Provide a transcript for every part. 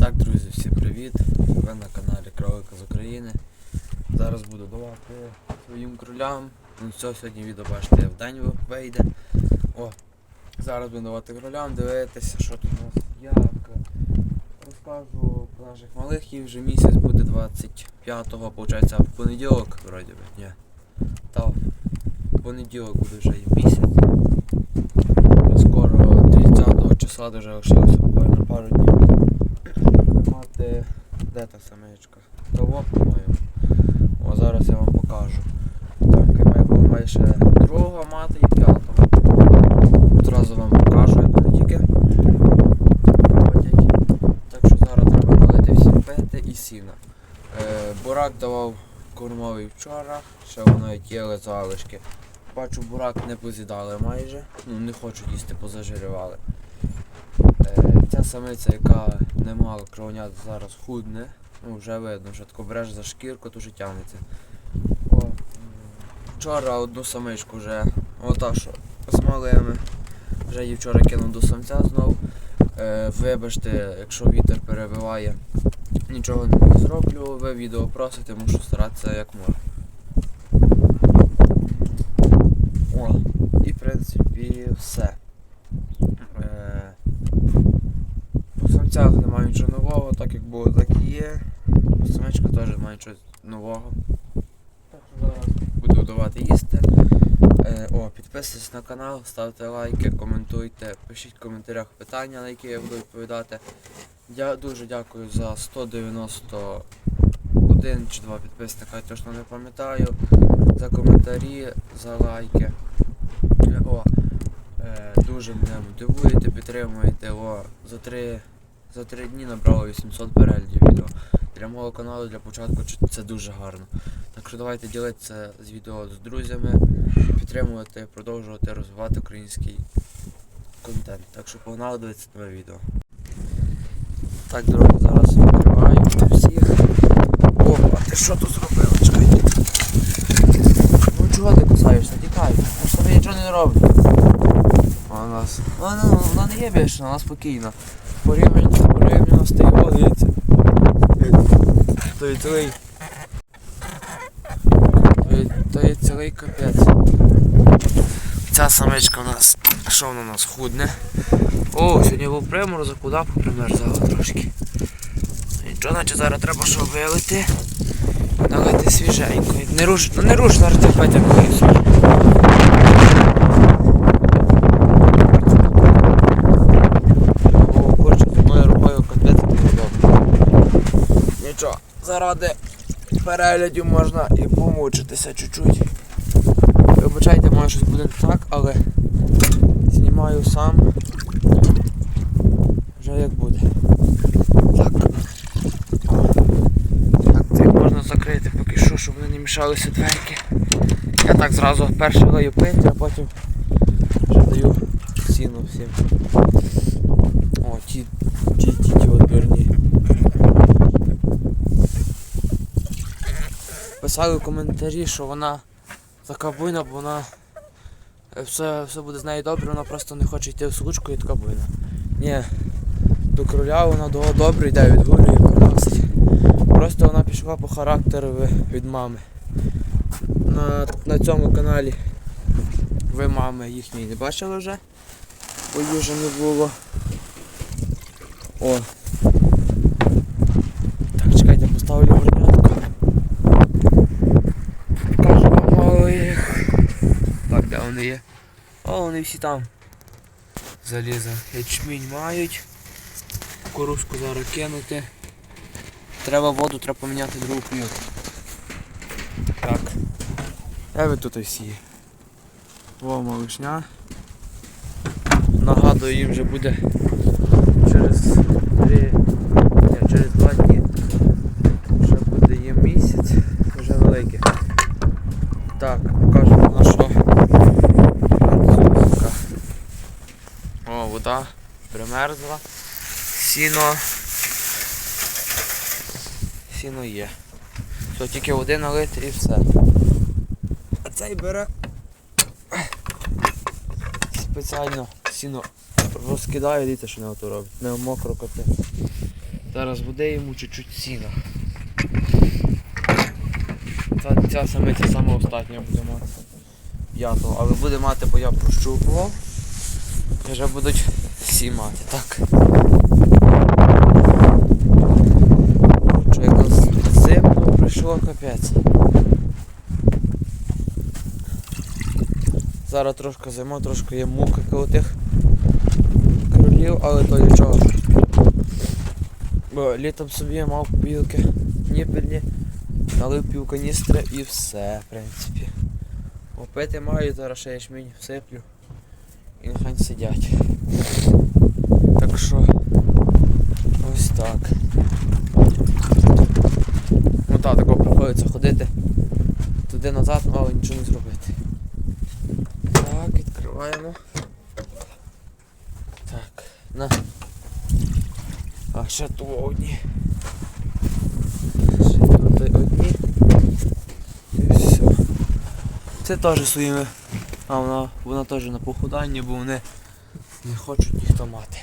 Так, друзі, всім привіт! Ви на каналі Кролика з України. Зараз буду давати своїм кролям. Ну все, сьогодні відео бачите в день вийде. О, зараз буду давати кролям, дивитися, що тут у нас як. Розкажу про наших малих, їх вже місяць буде 25-го, виходить, в понеділок, вроді би, ні. Та в понеділок буде вже їм місяць. Скоро 30-го числа вже лишилося буквально пару днів. Мати де та самичка? Того, по-моєму. О, зараз я вам покажу. Так, і має було майже другого мати і п'ятого. Одразу вам покажу, як вони тільки ходять. Так що зараз треба налити всім пити і сіна. Е, бурак давав кормовий вчора, ще воно їли залишки. Бачу, бурак не поз'їдали майже. Ну, не хочуть їсти, позажирювали. Е, ця самиця, яка не мала кровнят, зараз худне. Ну, вже видно, що тако береш за шкірку, то вже тягнеться. О, вчора одну самичку вже, ота що, з малими. Вже її вчора кинув до самця знов. Е, вибачте, якщо вітер перебиває, нічого не зроблю. Ви відео просите, мушу старатися як можу. О, і в принципі все. Е, по немає нічого нового, так як було, так і є. Самичка теж немає нічого нового. Так що зараз буду давати їсти. Е, о, підписуйтесь на канал, ставте лайки, коментуйте, пишіть в коментарях питання, на які я буду відповідати. Я дуже дякую за 191 чи 2 підписника, я точно не пам'ятаю. За коментарі, за лайки. О, е, дуже мене мотивуєте, підтримуєте. О, за три, за три дні набрало 800 переглядів відео. Для мого каналу для початку це дуже гарно. Так що давайте ділитися з відео з друзями, підтримувати, продовжувати розвивати український контент. Так що погнали дивитися нове відео. Так, друзі, зараз відкриваю всіх. О, ти що тут зробила? Чекайте. Ну чого ти кусаєшся? Тікай. Ми ж тобі нічого не робимо. Вона нас. Вона, вона не є більше, вона спокійна. Порівняно, порівняно з тією дивіться. То є цілий. То є, цілий капець. Ця самичка у нас. Що вона у нас худне? О, сьогодні був приморозок, куди попримерзало трошки. Нічого, наче зараз треба що вилити. Налити свіженько. Не руш, ну не руш, зараз ти Петя колись. О, коротше, з одною рукою капець неудобно. Нічого, заради переглядів можна і помучитися чуть-чуть. Вибачайте, може щось буде не так, але знімаю сам. Вже як буде. Так. Так, це можна закрити поки що, щоб вони не мішалися дверки. Я так зразу перше лию пити, а потім вже даю сіну всім. О, ті, ті, ті, ті от Писали в коментарі, що вона така буйна, бо вона е, все, все буде з нею добре, вона просто не хоче йти в случку і така буйна. Ні, до кроля вона до добре йде, відгулює, приносить. Просто вона пішла по характеру від мами. На, на цьому каналі ви мами їхньої не бачили вже, бо її вже не було. О. Так, чекайте, поставлю горнятку. Покажу вам малих. Вони є? О, вони всі там. Заліза. Ячмінь мають. Кукурузку зараз кинути. Треба воду, треба поміняти другу плівку. Так. Де ви тут всі? Во малишня. Нагадую, їм вже буде через три, ні, через два дні. Вже буде їм місяць, вже великий. Так, покажу на що. Сумка. О, вода примерзла. Сіно. Сіно є. Все, тільки води налити і все. А цей бере спеціально сіно розкидає, дивіться, що не ото робить. Не мокро коти. Зараз буде йому чуть-чуть сіна. Ця, ця самиця саме остання буде мати. П'ятого, але буде мати, бо я прощупував. Вже будуть всі мати, так. Що якраз зимно прийшло капець. Зараз трошки зима, трошки є мука коло тих кролів, але то нічого. Бо літом собі мав білки ніпельні, налив пів каністри і все, в принципі. Опити маю, зараз ще ячмінь всиплю. І нехай сидять. Так що ось так. Ну так, тако приходиться ходити туди назад, ну, але нічого не зробити. Так, відкриваємо. Так, на. А ще тут одні. Ще тут одні. І все. Це теж своїми. А вона, вона теж на похуданні, бо вони не хочуть ніхто мати.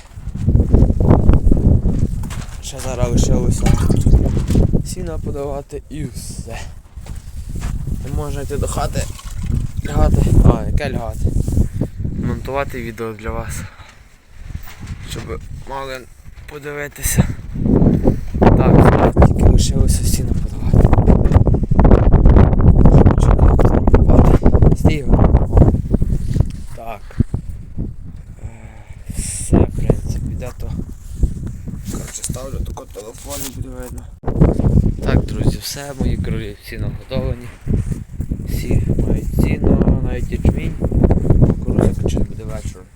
Ще зараз лишилося сіна подавати і все. Не можна йти до хати. Лягати. А, яке лягати? Монтувати відео для вас. Щоб могли подивитися. Так, тільки лишилося сіна подавати. Чекай, хто рубати. Стій, О. Так. Е, Все, в принципі, де то. Коротше, ставлю тако телефон буде видно. Так, друзі, все, мої кролі всі наготовані. Всі мають ціну, навіть ячмінь. Кукуруза пече буде вечором.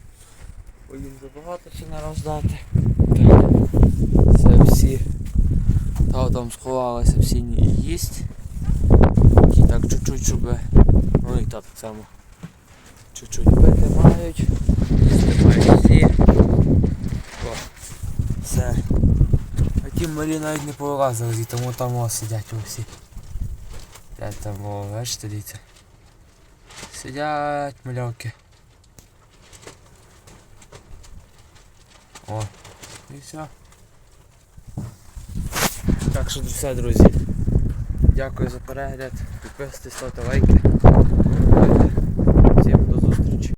Бо їм забагато ціна роздати. Так. Це всі. Та там сховалися всі і їсть. Ті так чуть-чуть, щоб. Ну і та так само. Чуть-чуть пити мають. Їсти мають всі. О, все. А ті малі навіть не повилазили, звідти, тому там о, сидять усі. Де там, о, бачите, дивіться. Сидять мальовки. О, і все. Так що все, друзі. Дякую за перегляд. Підписуйтесь, ставте лайки.